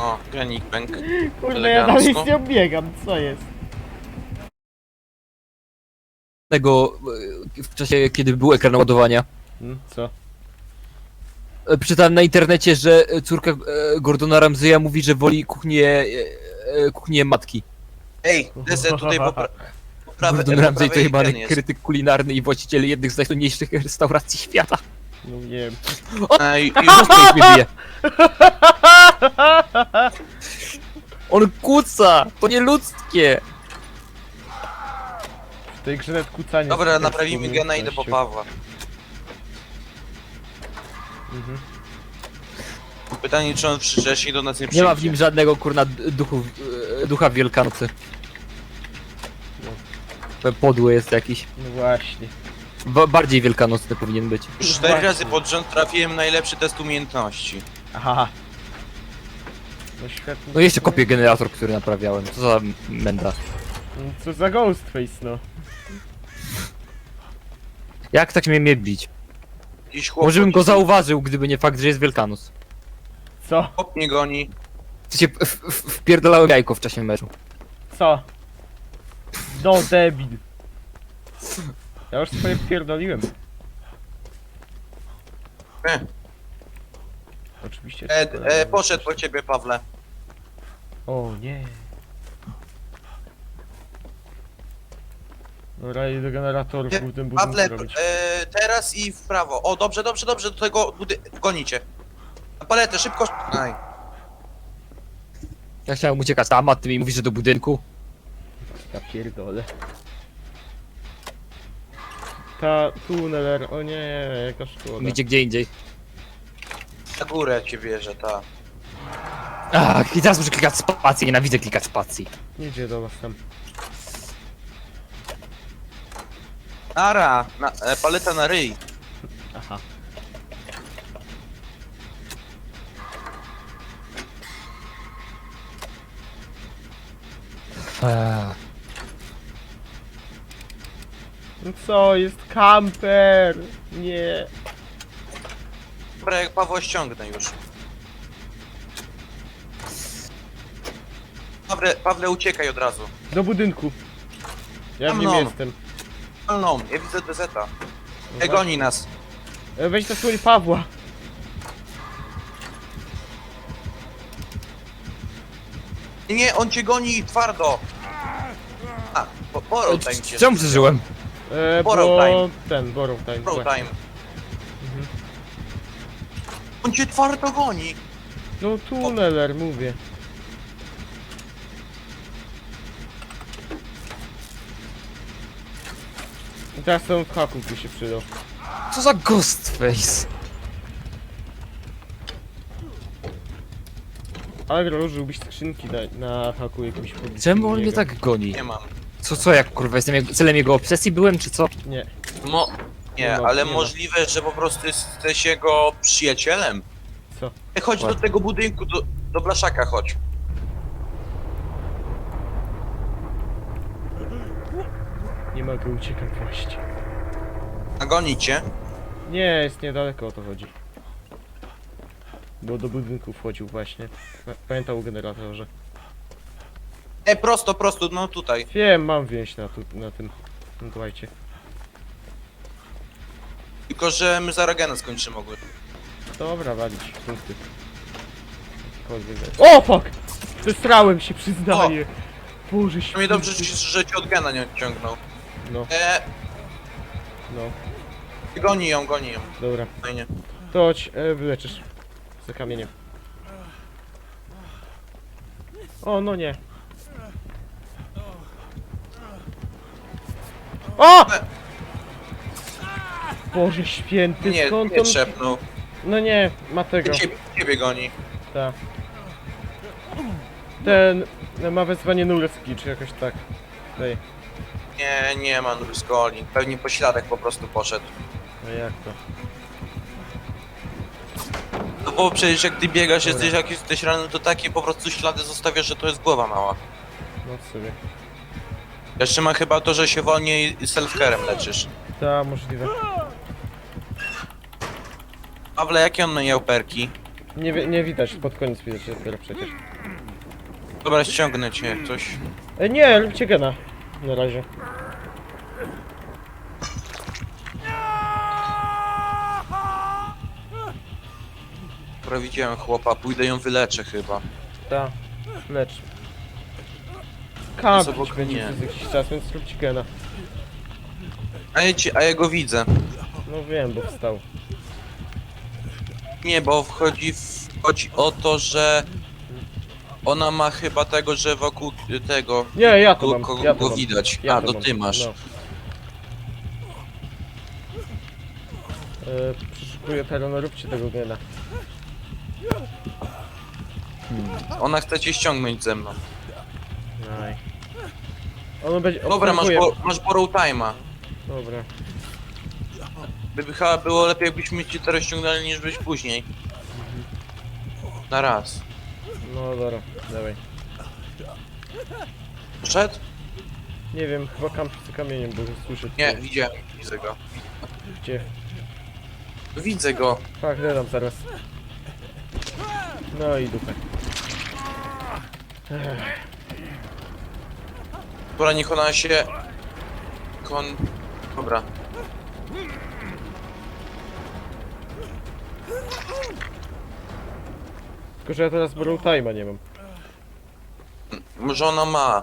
O, granik pęk. Kurde, ja dalej Elegancko. z nią biegam, co jest? Tego e, w czasie, kiedy był ekran ładowania. Hmm, co? E, Przeczytałem na internecie, że e, córka e, Gordona Ramsaya mówi, że woli kuchnię, e, e, kuchnię matki. Ej, Dezę tutaj popra... poprawę Gordon poprawę Ramsay to jest. krytyk kulinarny i właściciel jednych z najsłynniejszych restauracji świata. No nie wiem. Ej, I już już mnie bije. On kuca! To nie ludzkie! W tej grze nawet kucanie... Dobra, jest naprawimy taką gena i idę po umiejętnością. Pawła. Mhm. Pytanie, czy on wcześniej do nas nie Nie przyjdzie. ma w nim żadnego kurna duchu, e, ducha Wielkanocy. No. Podły jest jakiś. No właśnie. Ba- bardziej wielkanocny powinien być. Już cztery razy pod rząd trafiłem najlepszy test umiejętności. Aha. No świetnie. No jeszcze kopię generator, który naprawiałem. Co za menda. No, Co za Ghostface, no. Jak tak mnie mnie bić? Jakiś chłop Może bym go zauważył, gdyby nie fakt, że jest Wielkanoc. Co? Chłop mnie goni. W sensie w- jajko w czasie meczu. Co? No debil. Ja już swoje pierdoliłem. E, Oczywiście. e, e, poszedł po ciebie, Pawle. O nie. Dobra, i do generatorów Nie, w tym budynku Pawle, robić. e, teraz i w prawo. O, dobrze, dobrze, dobrze, do tego budy... gonicie. Na paletę, szybko. Aj. Ja chciałem uciekać tam, a ty mi mówisz, że do budynku. Ja pierdolę. Ta tuneler, o nie, jaka szkoda. Idzie gdzie indziej. Na górę cię bierze, ta. Ach, i teraz muszę klikać spacji, nienawidzę klikać spacji. Nie idzie do was tam. Ara, na, e, paleta na ryj. Aha. Eee. No co, jest kamper! Nie. Dobra, jak Pawła ściągnę już. Pawle, Pawle, uciekaj od razu. Do budynku. Ja w nim no. jestem. No, ja widzę DZ-a. No E, właśnie. goni nas. E, Weź to słoń Pawła. Nie, Nie, on cię goni twardo. A, borrow time cię. Czemu przeżyłem? E, Borrow bo time. ten, borrow time. Borrow właśnie. time. Mhm. On cię twardo goni. No tuneler, mówię. I teraz ten haków by się przydał. Co za Ghostface? Ale rozłożyłbyś skrzynki na, na haku jakimś. Czemu on mnie tak goni? Nie mam. Co, co, jak kurwa, jestem jego, celem jego obsesji byłem, czy co? Nie. Mo... Nie Nie, ma, ale nie ma. możliwe, że po prostu jesteś jego przyjacielem. Co? Chodź do Ładnie. tego budynku, do, do Blaszaka chodź. Nie mogę uciekać właśnie. A goni cię. Nie, jest niedaleko o to chodzi. Bo do budynku wchodził właśnie. Pa- Pamiętał o generatorze. E, prosto, prosto, no tutaj. Wiem, mam więź na, tu, na tym. No dawajcie. Tylko, że my za Ragena skończymy ogólnie. Dobra, walić punkty. O fuck! Zestrałem się, przyznaję. Boże Mnie święty. dobrze, że, że cię od Gena nie odciągnął. No, E, no, goni ją, goni ją. dobra. Fajnie. To chodź, e, wyleczysz. Za kamieniem. O, no nie. O! Boże święty, Nie, skąd nie on... trzepnął. No nie, ma tego. Ciebie, ciebie goni. Ta. Ten no, ma wezwanie nurski, czy jakoś tak. Daj. Nie, nie ma Nurse goni. Pewnie po śladach po prostu poszedł. No jak to? No bo przecież jak ty biegasz, jesteś jak jesteś ranny, to takie po prostu ślady zostawiasz, że to jest głowa mała. No w sobie. Jeszcze ma chyba to, że się wolniej self-carem leczysz. Ta, możliwe. Pawle, jakie on miał perki? Nie, wi- nie widać, pod koniec widać dopiero przecież. Dobra, ściągnę cię, coś. E, nie, róbcie gena. Na razie. Dobra, widziałem chłopa, pójdę ją wyleczę chyba. Ta. Lecz. Kampić obok będzie mnie. przez jakiś czas, więc róbcie gena. A ja, ci, a ja go widzę. No wiem, bo wstał. Nie, bo wchodzi, w, chodzi o to, że ona ma chyba tego, że wokół tego Nie, ja to go, mam. Ja to go mam. widać. Ja A, to mam. ty masz. No. E, przyszukuję teraz, no róbcie tego gena. Ona chce cię ściągnąć ze mną. Naj. Ono będzie. Dobra, masz, obserwuje- bo, masz borrow time'a. Dobra. By chyba było lepiej, jakbyśmy cię teraz ściągnęli niż byś później. Na raz. No dobra, dawaj. Poszedł? Nie wiem, chyba kampi kamieniem, bo słyszę. Nie, tutaj. widziałem, widzę go. Gdzie? Widzę go. Tak, dodam zaraz. No i dupę. Ech, Dobra, niech ona się... Kon... Dobra. Tylko, że ja teraz borrow time'a nie mam. Może ona ma.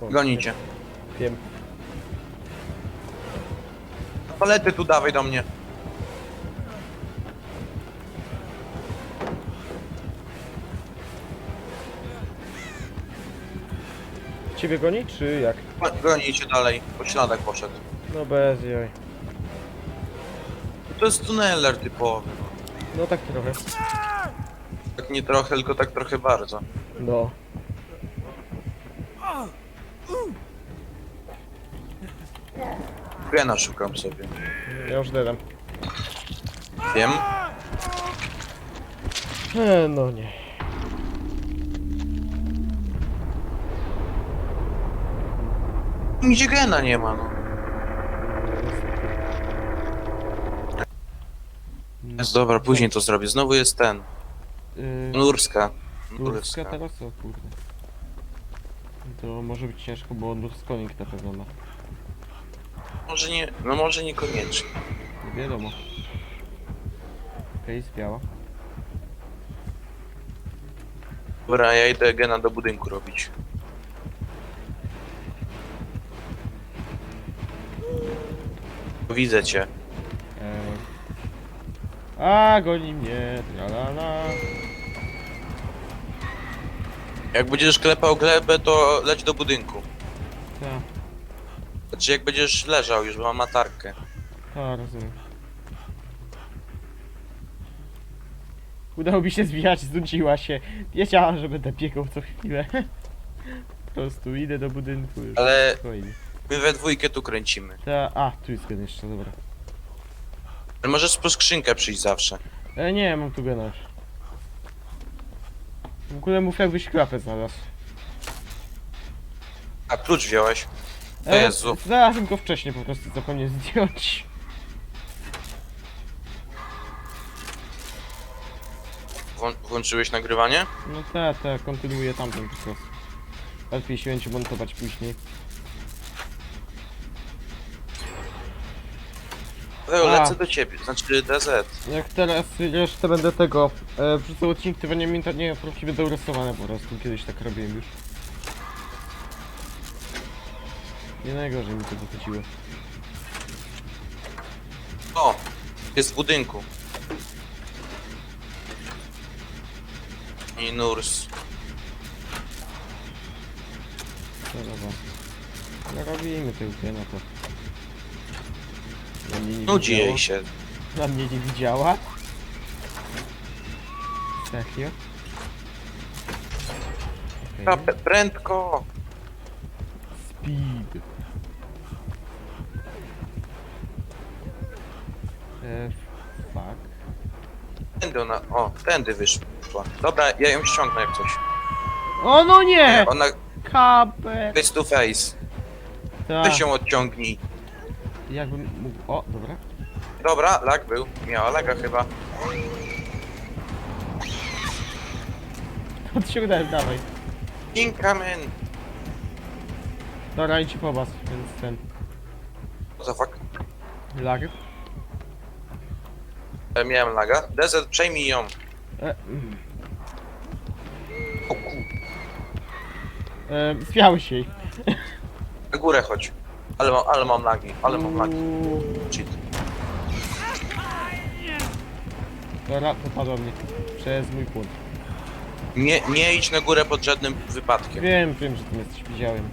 O, Goni cię. Wiem. Palety tu dawaj do mnie. Ciebie goni, czy jak? Goni cię dalej. Po śladach poszedł. No bez jaj. To jest tuneler typowy. No tak trochę. Tak nie trochę, tylko tak trochę bardzo. No. Gena szukam sobie. Ja już dodam. Wiem. E, no nie. Nigdzie gena nie ma, no. Jest dobra, później to zrobię. Znowu jest ten. Yy, Nurska. Nurska Nurska. teraz? O kurde. To może być ciężko, bo Nurskonik na pewno ma. Może nie, no może niekoniecznie. Nie wiadomo. Okej, okay, biała. Dobra, ja idę gena do budynku robić. Widzę cię. Eee. A, goni mnie, tralala. Jak będziesz klepał glebę, to leć do budynku. Ta, Znaczy jak będziesz leżał już, bo mam latarkę. ta, rozumiem. Udało mi się zwijać, znudziła się. Wiedziałam, że będę biegał co chwilę. Po prostu idę do budynku już. Ale Spokojnie. My we dwójkę tu kręcimy. Ta, a, tu jest gen jeszcze, dobra. Ale możesz po skrzynkę przyjść zawsze. E, nie, mam tu gena już. W ogóle mów jakbyś klapę znalazł. A klucz wziąłeś? E, Jezu. Znalazłem go wcześniej, po prostu zapomniałem zdjąć. Włą włączyłeś nagrywanie? No tak, tak, kontynuuję tamten proces. Łatwiej się będzie montować później. Leo, A. lecę do ciebie, znaczy DZ. Jak teraz resztę będę tego e, wrzucał odcinek, to nie nie prawdziwie będą rysowane po prostu, kiedyś tak robiłem już. Nie najgorzej mi to wychodziło. O! Jest w budynku. I Nurs. No dobra. No robimy tę gena to. Na mnie nie Nudzi widziała. jej się. Na mnie nie widziała? Serio? Okay. p- prędko! Speed. E, fuck. Tędy ona, o, tędy wyszła. Dobra, ja ją ściągnę jak coś. O no nie! Ona Kaper! face to face. Tak. Weź ją odciągnij. Jakbym mógł... O, dobra. Dobra, lag był. Miała laga chyba. Odciągnąłem, dawaj. Inkamen! Dobra, idź po was, więc ten... What the fuck? Lag. E, Miałem laga. Desert, przejmij ją. E, mm. O ku... e, zwiałeś jej. Na górę chodź. Ale mam, ale mam lagi, ale mam lagi. Cheat. Dobra, popadła mnie. Przez mój płot. Nie, nie idź na górę pod żadnym wypadkiem. Wiem, wiem, że tym jesteś, widziałem.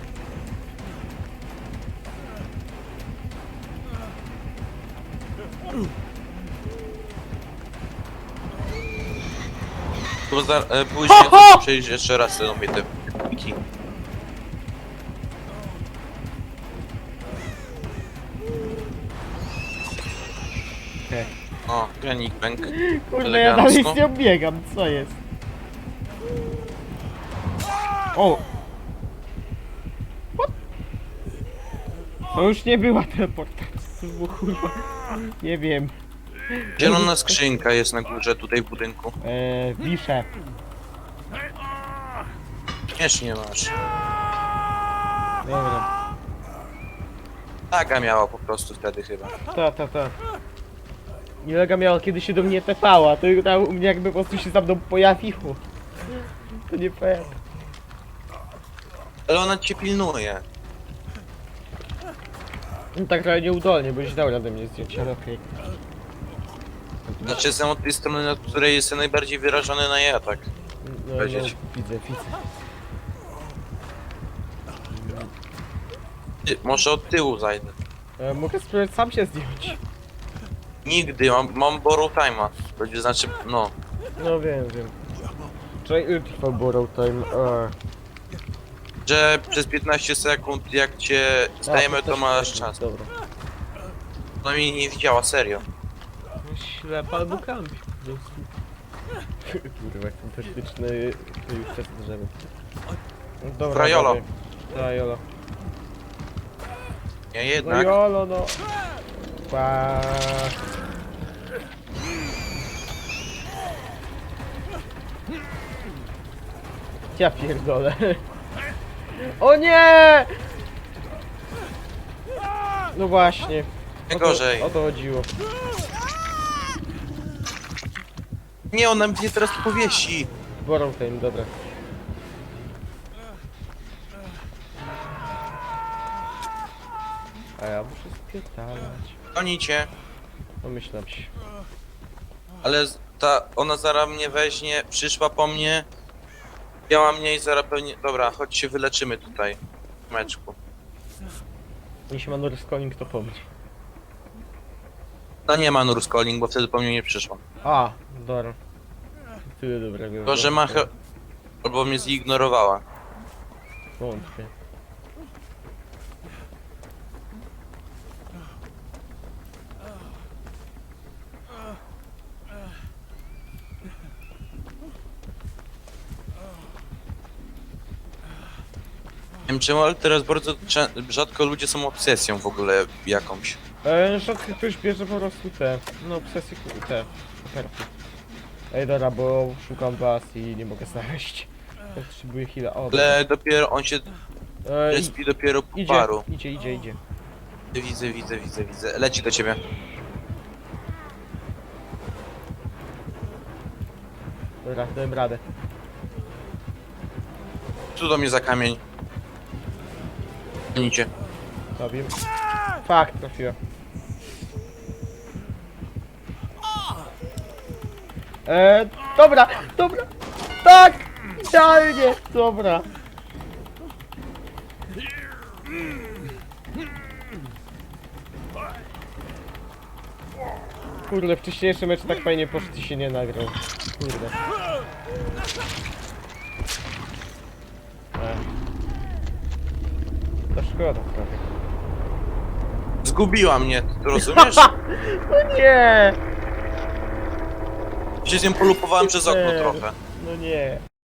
Bo za, e, później jeszcze raz te lubię te wiki. Granik bank. Kurde, ja dalej z nią biegam, co jest? O! What? To już nie była teleportacja, bo kurwa, nie wiem. Zielona skrzynka jest na górze tutaj w budynku. Eee, wiszę. Śmiesznie masz. Dobra. Laga miała po prostu wtedy chyba. Ta, ta, ta. Nilega miała kiedy się do mnie tepała, to ta u mnie jakby po prostu się za mną pojawiło. To nie fair. Ale ona cię pilnuje. No tak trochę nieudolnie, bo się dał radę mnie zdjąć, ale okej. Znaczy jestem od tej strony, na której jestem najbardziej wyrażony na jej atak. No, no, Powiedzieć. widzę, widzę. Ty, może od tyłu zajdę. E, mogę spróbować sam się zdjąć. Nigdy, mam, mam borrow time'a. To znaczy, no. No wiem, wiem. Czekaj, ile trwał borrow time? E, Że przez 15 sekund jak cię a, stajemy, to też masz czas. Dobra. No mnie nie widziała, serio. Ślepa albo kampi. po prostu. Kurwa, jak fantastyczny to już przez drzewo. No Dobra, Dobra, jolo. dobra. Da, jolo. Nie No jednak. jolo, no. Pa. Ja pierdolę. O nie! No właśnie. Nie O to- gorzej. O to chodziło. Nie, ona mnie teraz powiesi. Borrow time, dobra. A ja muszę spierdalać. Oni cię. Pomyślam się. Ale z- ta, ona zaraz mnie weźmie, przyszła po mnie. Miała mnie i zaraz pewnie... Dobra, chodź się wyleczymy tutaj. W meczku. Jeśli ma Norris Calling, to po mnie. No nie ma Nurse Calling, bo wtedy po mnie nie przyszła. A, dobra. Tyle dobrego. To, że ma... he- Albo mnie zignorowała. Wątpię. Wiem czemu, ale teraz bardzo czę- rzadko ludzie są obsesją w ogóle jakąś. E, rzadko ktoś bierze po prostu te, no obsesje, ku- te, oferty. Ej, dobra, bo szukam was i nie mogę znaleźć. Potrzebuję chwilę, o, dobra. Ale dopiero on się E, i- respi dopiero po idzie, paru. idzie, idzie, idzie. Widzę, widzę, widzę, widzę. Leci do ciebie. Dobra, dałem radę. Tu do mnie za kamień. Gonicie. Zabiję. Fakt, trafiłem. Eee, dobra, dobra. Tak! Idealnie! Dobra. Kurde, wcześniejszy mecz tak fajnie poszedł i się nie nagrał. Kurde. Eee. To szkoda trochę. Zgubiła mnie, rozumiesz? No nie! Się z nią polupowałem przez okno trochę. No nie.